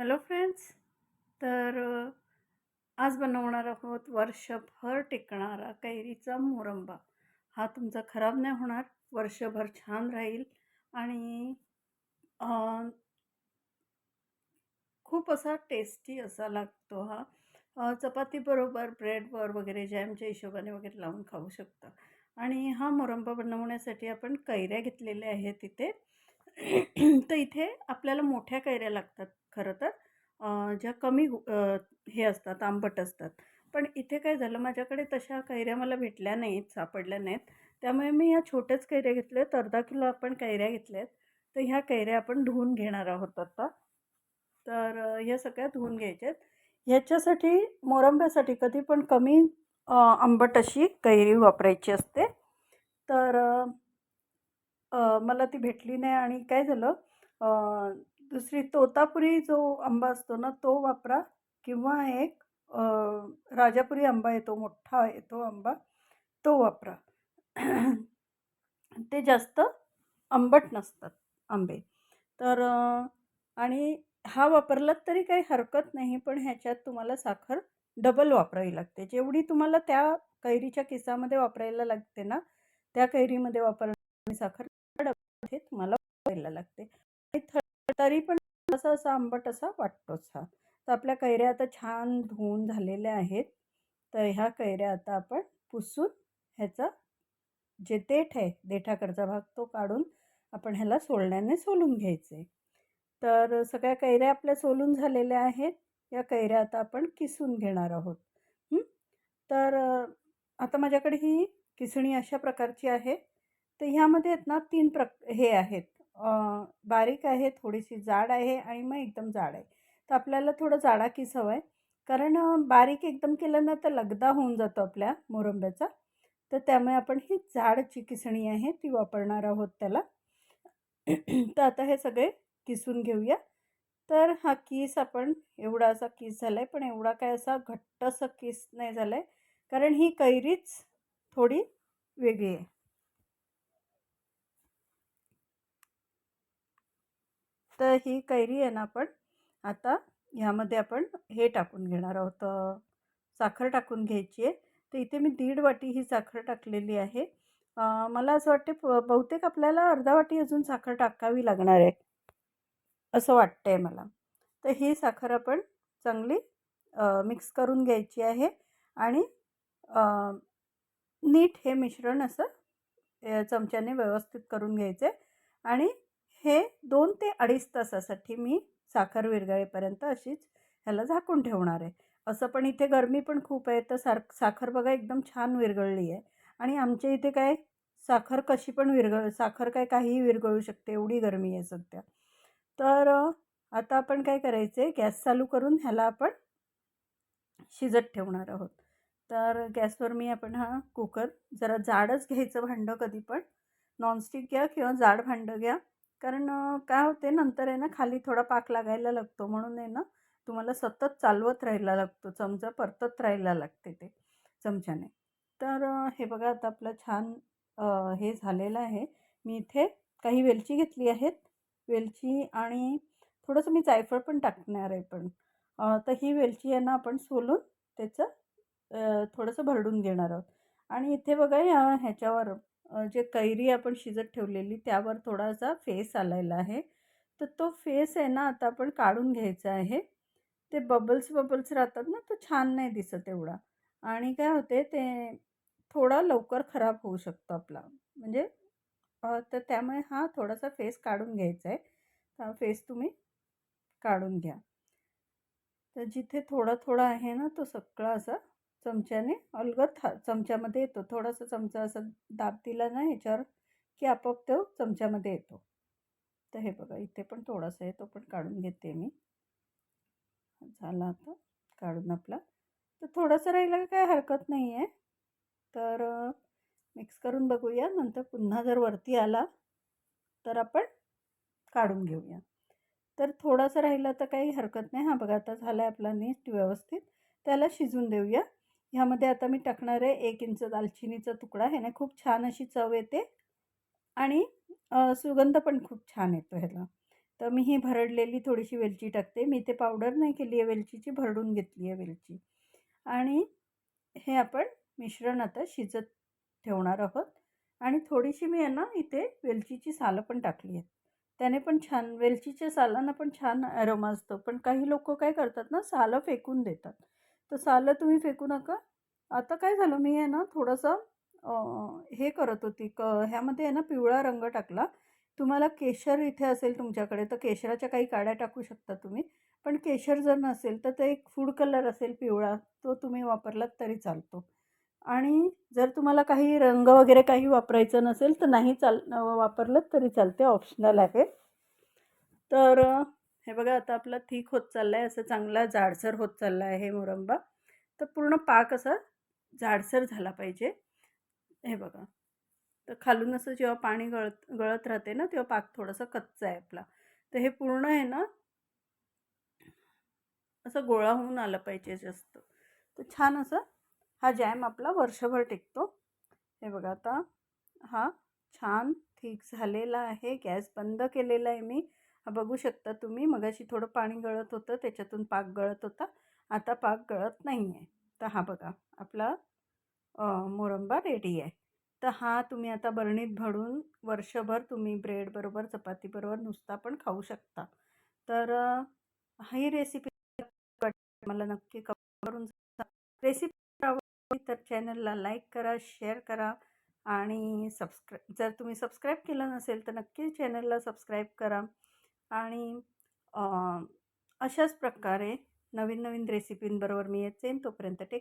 Hello friends तर आज बनवणार आहोत वर्षभर टिकणारा कैरीचा मोरंबा. हा तुमचा खराब नाही होणार वर्षभर छान राहील आणि खूप असा टेस्टी असा लागतो हा. चपातीबरोबर ब्रेडवर वगैरे जॅमच्या हिशोबाने वगैरे लावून खाऊ शकता. आणि हा मोरंबा बनवण्यासाठी आपण कैऱ्या घेतलेल्या आहेत तिथे तर इथे आपल्याला मोठ्या कैऱ्या लागतात खरं तर. ज्या कमी हे असतात आंबट असतात. पण इथे काय झालं माझ्याकडे तशा कैऱ्या मला भेटल्या नाहीत सापडल्या नाहीत. त्यामुळे मी ह्या छोट्याच कैऱ्या घेतल्या आहेत. अर्धा किलो आपण कैऱ्या घेतल्या आहेत. तर ह्या कैऱ्या आपण धुवून घेणार आहोत आता. तर ह्या सगळ्या धुवून घ्यायच्या आहेत. ह्याच्यासाठी मोरंब्यासाठी कधी पण कमी आंबट अशी कैरी वापरायची असते. तर मला ती भेटली नाही आणि काय झालं दुसरी तोतापुरी जो आंबा असतो ना तो वापरा किंवा एक राजापुरी आंबा येतो मोठा येतो आंबा तो वापरा. ते जास्त आंबट नसतात आंबे. तर आणि हा वापरलात तरी काही हरकत नाही पण ह्याच्यात तुम्हाला साखर डबल वापरावी लागते. जेवढी तुम्हाला त्या कैरीच्या किसामध्ये वापरायला लागते ना त्या कैरीमध्ये वापर साखर डबे हे तुम्हाला लागते. आणि थ- तरी पण असं असा आंबट असा वाटतोच हा. तर आपल्या कैऱ्या आता छान धुवून झालेल्या आहेत. तर ह्या कैऱ्या आता आपण पुसून ह्याचा जे देठ आहे देठाकडचा भाग तो काढून आपण ह्याला सोलण्याने सोलून घ्यायचे. तर सगळ्या कैऱ्या आपल्या सोलून झालेल्या आहेत. या कैऱ्या आता आपण किसून घेणार आहोत. तर आता माझ्याकडे ही किसणी अशा प्रकारची आहे. तर ह्यामध्ये आहेत ना तीन प्रक हे आहेत. बारीक आहे थोडीशी जाड आहे आणि मग एकदम जाड आहे. तर आपल्याला थोडं जाडा किस हवं आहे. कारण बारीक एकदम केलं ना तर लगदा होऊन जातो आपल्या मोरंब्याचा. तर त्यामुळे आपण ही जाडची किसणी आहे ती वापरणार आहोत त्याला. तर आता हे सगळे किसून घेऊया. तर हा किस आपण एवढा असा किस झाला आहे पण एवढा काय असा घट्ट असा किस नाही झाला आहे कारण ही कैरीच थोडी वेगळी आहे. तर ही कैरी आहे ना आपण आता ह्यामध्ये आपण हे टाकून घेणार आहोत साखर टाकून घ्यायची आहे. तर इथे मी दीड वाटी ही साखर टाकलेली आहे. मला असं वाटते प- बहुतेक आपल्याला अर्धा वाटी अजून साखर टाकावी लागणार आहे असं वाटतंय मला. तर ही साखर आपण चांगली मिक्स करून घ्यायची आहे आणि नीट हे मिश्रण असं चमच्याने व्यवस्थित करून घ्यायचं आहे आणि हे दोन ते अडीच तासासाठी मी साखर विरघळेपर्यंत अशीच ह्याला झाकून ठेवणार आहे. असं पण इथे गरमी पण खूप आहे तर सार साखर बघा एकदम छान विरघळली आहे. आणि आमच्या इथे काय साखर कशी पण विरघळ साखर काय काहीही विरघळू शकते एवढी गरमी आहे सध्या. तर आता आपण काय करायचं आहे गॅस चालू करून ह्याला आपण शिजत ठेवणार आहोत. तर गॅसवर मी आपण हा कुकर जरा जाडच घ्यायचं भांडं कधी पण नॉनस्टिक घ्या किंवा जाड भांडं घ्या. कारण काय होते नंतर आहे ना खाली थोडा पाक लागायला लागतो. म्हणून आहे ना तुम्हाला सतत चालवत राहायला लागतो. चमचा परतत राहायला लागते ते चमच्याने. तर हे बघा आता आपलं छान हे झालेलं आहे. मी इथे काही वेलची घेतली आहेत. वेलची आणि थोडंसं मी जायफळ पण टाकणार आहे पण. तर ही वेलची आहे ना आपण सोलून त्याचं थोडंसं भरडून घेणार आहोत. आणि इथे बघा या ह्याच्यावर जे कैरी आपण शिजत ठेवलेली त्यावर थोडासा फेस आलेला आहे. तर तो फेस आहे ना आता आपण काढून घ्यायचा आहे. ते बबल्स बबल्स राहतात ना तो छान नाही दिसत एवढा. आणि काय होते ते थोडा लवकर खराब होऊ शकतो आपला. म्हणजे तर त्यामुळे हा थोडासा फेस काढून घ्यायचा आहे. हा फेस तुम्ही काढून घ्या. तर जिथे थोडा थोडा आहे ना तो सगळा असा चमच्याने अलगद हा चमच्यामध्ये येतो. थोडासा चमचा असा दाब दिला ना ह्याच्यावर की आपोआप तो चमच्यामध्ये येतो. तर हे बघा इथे पण थोडासा आहे तो पण काढून घेते मी. झाला आता काढून आपला. तर थोडंसं राहिलं काय हरकत नाही आहे तर मिक्स करून बघूया. नंतर पुन्हा जर वरती आला तर आपण काढून घेऊया. तर थोडंसं राहिलं तर काही हरकत नाही. हा बघा आता झाला आहे आपला नीट व्यवस्थित. त्याला शिजून देऊया. ह्यामध्ये आता मी टाकणार आहे एक इंच दालचिनीचा तुकडा. ह्याने खूप छान अशी चव येते आणि सुगंध पण खूप छान येतो ह्याला. तर मी ही भरडलेली थोडीशी वेलची टाकते. मी ते पावडर नाही केली आहे वेलचीची भरडून घेतली आहे वेलची. आणि हे आपण मिश्रण आता शिजत ठेवणार आहोत. आणि थोडीशी मी आहे ना इथे वेलचीची सालं पण टाकली आहेत त्याने पण छान वेलचीच्या सालांना पण छान ॲरोमा असतो. पण काही लोक काय करतात ना सालं फेकून देतात. तर सालं तुम्ही फेकू नका. आता काय झालं मी आहे ना थोडंसं हे करत होती. क ह्यामध्ये आहे ना पिवळा रंग टाकला. तुम्हाला केशर इथे असेल तुमच्याकडे तर केशराच्या काही काड्या टाकू शकता तुम्ही. पण केशर जर नसेल तर ते एक फूड कलर असेल पिवळा तो तुम्ही वापरलात तरी चालतो. आणि जर तुम्हाला काही रंग वगैरे काही वापरायचं नसेल तर नाही चाल वापरलं तरी चालते ऑप्शनल आहे. तर हे बघा आता आपला थिक होत चालला आहे असं चांगला जाडसर होत चालला आहे हे मुरंबा. तर पूर्ण पाक असा जाडसर झाला पाहिजे. हे बघा. तर खालून असं जेव्हा पाणी गळत गळत राहते ना तेव्हा पाक थोडंसं कच्चा आहे आपला. तर हे पूर्ण आहे ना असं गोळा होऊन आलं पाहिजे जास्त. तर छान असं हा जॅम आपला वर्षभर टिकतो. हे बघा आता हा छान ठीक झालेला आहे. गॅस बंद केलेला आहे मी. बघू शकता तुम्ही. मगाशी थोडं पाणी गळत होतं त्याच्यातून पाक गळत होता. आता पाक गळत नाही आहे तर हा बघा आपला मोरंबा रेडी आहे. तर हा तुम्ही आता बरणीत भरून वर्षभर तुम्ही ब्रेडबरोबर चपातीबरोबर नुसता पण खाऊ शकता. तर ही रेसिपी मला नक्की करून रेसिपी आवडली तर चॅनलला लाईक करा शेअर करा आणि सबस्क्राईब जर तुम्ही सबस्क्राईब केलं नसेल तर नक्की चॅनलला सबस्क्राईब करा. आणि अशाच प्रकारे नवीन नवीन रेसिपींबरोबर मी येत जाईन तोपर्यंत टेक